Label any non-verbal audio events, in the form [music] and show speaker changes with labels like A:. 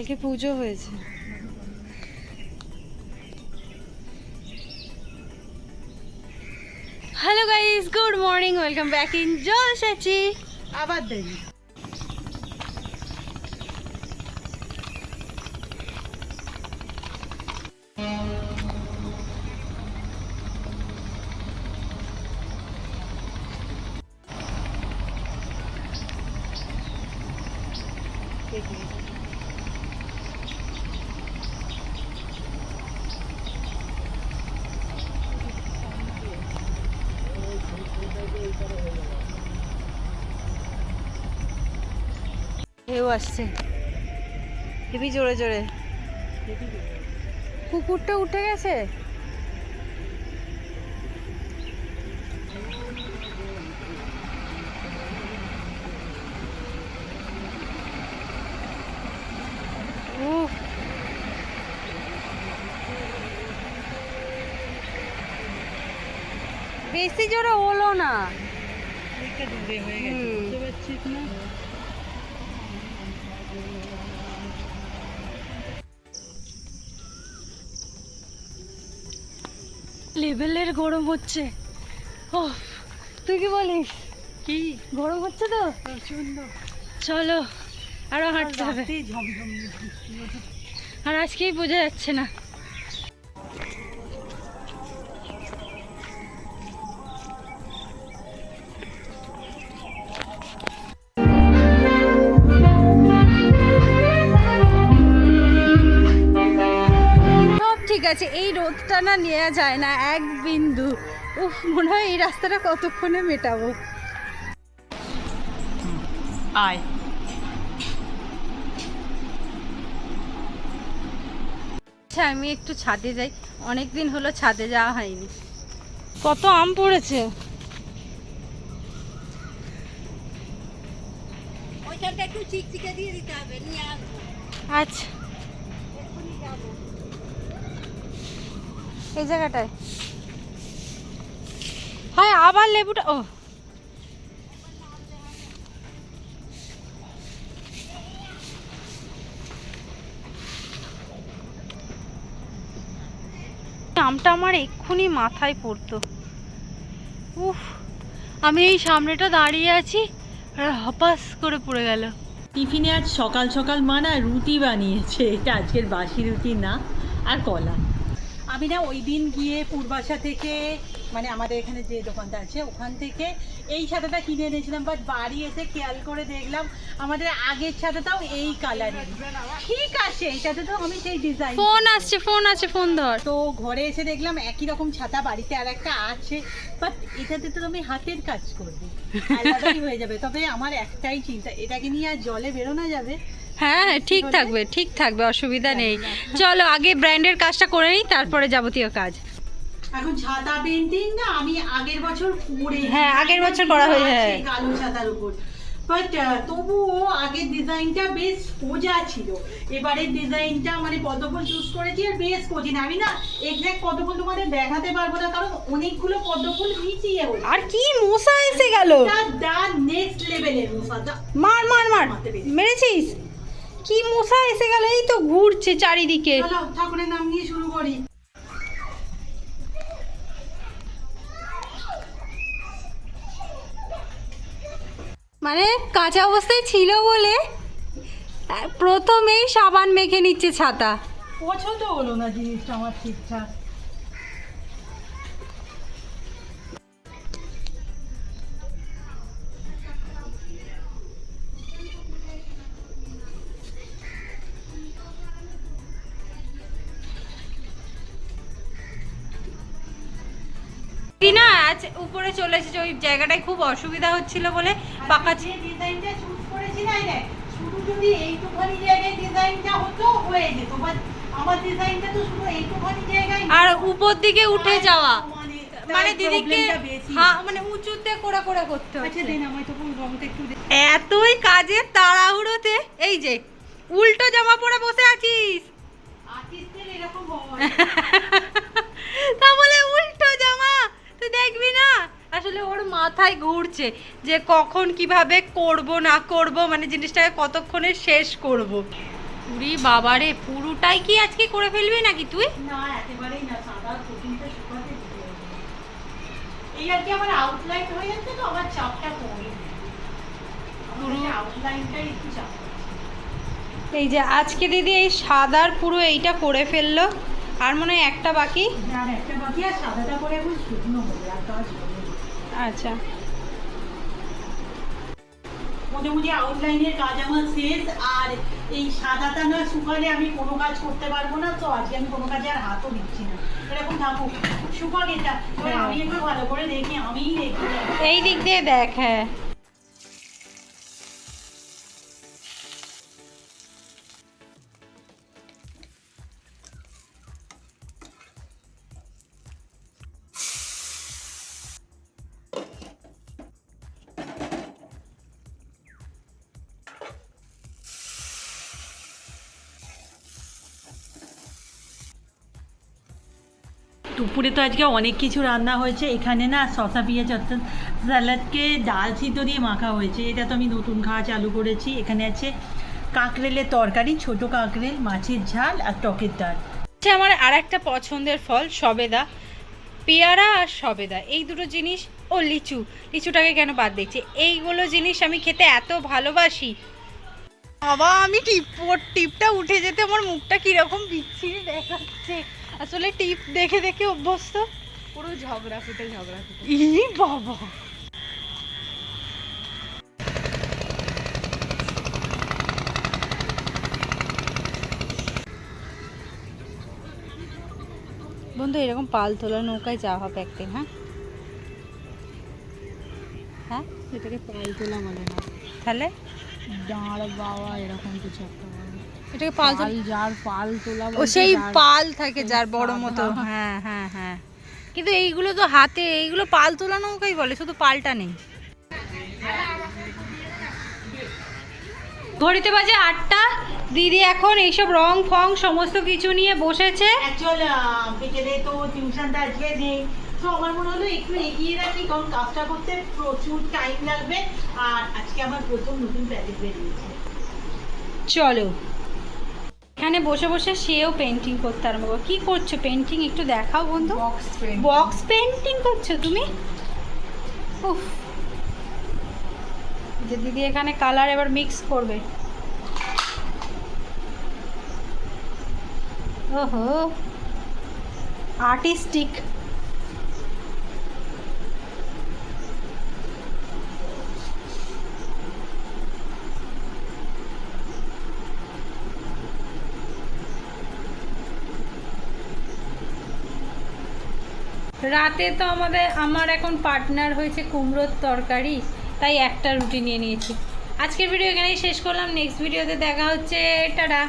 A: কালকে পুজো হয়েছে। Hello guys good morning welcome back in জল সাচি
B: আবার দেরি।
A: ঢেউ আসছে। হেবি জোরে জোরে। কুকুরটা উঠে গেছে? বেশি জোরে হলো না? লেভেলের গরম হচ্ছে। ও তুই কি বলিস?
B: কি?
A: গরম হচ্ছে তো?
B: প্রচণ্ড
A: চলো আরও হাঁটতে হবে। আর আজকেই বোঝা যাচ্ছে না। আছে এই রোদটা না নেওয়া যায় না এক বিন্দু। উফ মনে হয় এই রাস্তাটা কতক্ষণে মেটাবো?
B: আয়।
A: আচ্ছা আমি একটু ছাদে যাই। অনেক দিন হলো ছাদে যাওয়া হয়নি। কত আম পড়েছে? আচ্ছা। এই জায়গাটায়। হ্যাঁ আবার লেবুটা ও আমটা আমার এক্ষুনি মাথায় পড়তো। উফ, আমি এই সামনেটা দাঁড়িয়ে আছি হপাস করে পড়ে গেল।
B: টিফিনে আজ সকাল সকাল মা না রুটি বানিয়েছে, এটা আজকের বাসি রুটি না, আর কলা। আমি না ওই দিন গিয়ে পূর্বাশা থেকে মানে আমাদের এখানে যে দোকানটা আছে ওখান থেকে এই ছাতাটা কিনে এনেছিলাম বাট বাড়ি এসে খেয়াল করে দেখলাম আমাদের আগের ছাতাটাও এই কালারের ঠিক আছে এটাতে তো আমি সেই ডিজাইন
A: ফোন আসছে ফোন আছে ফোন ধর।
B: তো ঘরে এসে দেখলাম একই রকম ছাতা বাড়িতে আর একটা আছে বাট এটাতে তো তুমি হাতের কাজ করবে। আলাদাই হয়ে যাবে। তবে আমার একটাই চিন্তা এটাকে নিয়ে আর জলে বেরোনো যাবে
A: হ্যাঁ হ্যাঁ, ঠিক থাকবে ঠিক থাকবে অসুবিধা নেই। চলো আগে ব্র্যান্ডের কাজটা করে নিই তারপরে যাবতীয় কাজ।
B: এখন ছাতা পেন্টিং না আমি আগের বছর করে
A: হ্যাঁ, আগের বছর করা হয়ে- হ্যাঁ।
B: কালো ছাতার উপর। বাট তবুও আগের ডিজাইনটা বেশ সোজা ছিল। এবারের ডিজাইনটা মানে পদ্মফুল চুজ করেছি আর বেশ কঠিন। আমি না এক্সাক্ট পদ্মফুল তোমাদের দেখাতে পারব না কারণ অনেকগুলো পদ্মফুল মিশিয়ে হয়েছে
A: আর কি মশা এসে গেল?
B: দা নেক্সট লেভেলের মশাটা
A: মার মার মার। মেরেছিস? কি মশা এসে গেল? এই তো ঘুরছে চারিদিকে।
B: ঠাকুরের নাম নিয়ে শুরু করি।
A: মানে কাঁচা অবস্থায় ছিল বলে প্রথমেই সাবান মেখে নিচ্ছে ছাতা।
B: পছন্দ হলো না জিনিসটা আমার ঠিকঠাক।
A: আজ উপরে চলে এসেছে ওই জায়গাটায় খুব অসুবিধা হচ্ছিল বলে পাকা
B: যে ডিজাইনটা চুজ করেছি না রে শুধু যদি এইটুখানি জায়গায় ডিজাইনটা হতো হয়ে যেত। বাট আমার ডিজাইনটা তো শুধু এইটুখানি জায়গায়
A: আর উপর দিকে উঠে যাওয়া।
B: মানে
A: মানে দিদিকে হ্যাঁ মানে উঁচুতে করে করে করতে
B: আচ্ছা
A: হচ্ছে। এতই কাজের তাড়াহুড়োতে এই যে উল্টো জামা পরে বসে আছিস।
B: এরকম [laughs]
A: তা বলে উল্টো জামা। তুই দেখবি না? আসলে ওর মাথায় ঘুরছে যে কখন কীভাবে করব না করব মানে জিনিসটাকে কতক্ষণে শেষ করব। উরি বাবারে পুরোটাই কি আজকে করে ফেলবি নাকি তুই?
B: না একেবারেই না সাদা শুকাতে এই আর কি আমার আউটলাইন হয়ে যাচ্ছে তো আমার চাপটা কমে
A: পুরো-
B: আউটলাইনটাই একটু চাপ
A: এই যে আজকে দিদি এই সাদার পুরো এইটা করে ফেলল। আর মনে হয় একটা বাকি?
B: আর একটা বাকি আর সাদাটা করে এখন শুকনো হবে আর কাজ
A: আচ্ছা।
B: মোটামুটি আউটলাইনের কাজ আমার শেষ আর এই সাদাটা না শুকালে আমি কোনো কাজ করতে পারব না তো আজকে আমি কোনো কাজে আর হাতও দিচ্ছি না। এরকম থাকুক শুকাক এটা।
A: হ্যাঁ।
B: আমি একটু ভালো করে দেখি আমিই দেখি।
A: এই দিক দিয়ে দেখ হ্যাঁ।
B: দুপুরে তো আজকে অনেক কিছু রান্না হয়েছে। এখানে না শশা পেঁয়াজ অর্থাৎ স্যালাডকে ডাল সিদ্ধ দিয়ে মাখা হয়েছে। এটা তো আমি নতুন খাওয়া চালু করেছি। এখানে আছে কাঁকরেলের তরকারি, ছোট কাঁকরেল মাছের ঝাল আর টকের ডাল।
A: হচ্ছে আমার আর একটা পছন্দের ফল, সবেদা। পেয়ারা আর সবেদা। এই দুটো জিনিস ও লিচু। লিচুটাকে কেন বাদ দিচ্ছে? এইগুলো জিনিস আমি খেতে এত ভালোবাসি। বাবা, আমি টিপ টিপটা উঠে যেতে আমার মুখটা কীরকম বিচ্ছিরি দেখাচ্ছে। আসলে টিপ দেখে দেখে অভ্যস্ত?
C: পুরো ঝগড়া ফুটে ঝগড়া ফুটে।
A: ই বাবা। বন্ধু এরকম পাল তোলা নৌকায় যাওয়া হবে একদিন হ্যাঁ? হ্যাঁ?
C: এটাকে পাল তোলা বলে না।
A: তাহলে?
C: দাঁড় বাবা এরকম কিছু একটা।
A: এটাকে পাল
C: পাল যার পাল তোলা
A: ও সেই পাল থাকে যার বড় মতো। হ্যাঁ হ্যাঁ হ্যাঁ। কিন্তু এইগুলো তো হাতে এইগুলো পাল তোলা নৌকাই বলে শুধু পালটা নেই। ঘড়িতে বাজে আটটা। দিদি এখন এইসব রং ফং সমস্ত কিছু নিয়ে বসেছে।
B: অ্যাকচুয়াল বিকেলে তো টিউশনটা আজকে নেই। তো আমার মনে হলো একটু এগিয়ে রাখি কারণ কাজটা করতে প্রচুর টাইম লাগবে। আর আজকে আমার প্রথম নতুন প্যাকেট বেরিয়েছে।
A: চলো এখানে বসে বসে সেও পেন্টিং করতে আরম্ভ করো। কি করছ পেন্টিং একটু দেখাও বন্ধু।
C: বক্স
A: বক্স পেন্টিং করছ তুমি? উফ। যে দিদি এখানে কালার এবার মিক্স করবে। ওহো। আর্টিস্টিক রাতে তো আমাদের, আমার এখন পার্টনার হয়েছে কুমড়োর তরকারি, তাই একটা রুটি নিয়ে নিয়েছি। আজকের ভিডিও এখানেই শেষ করলাম নেক্সট ভিডিওতে দেখা হচ্ছে, টাটা।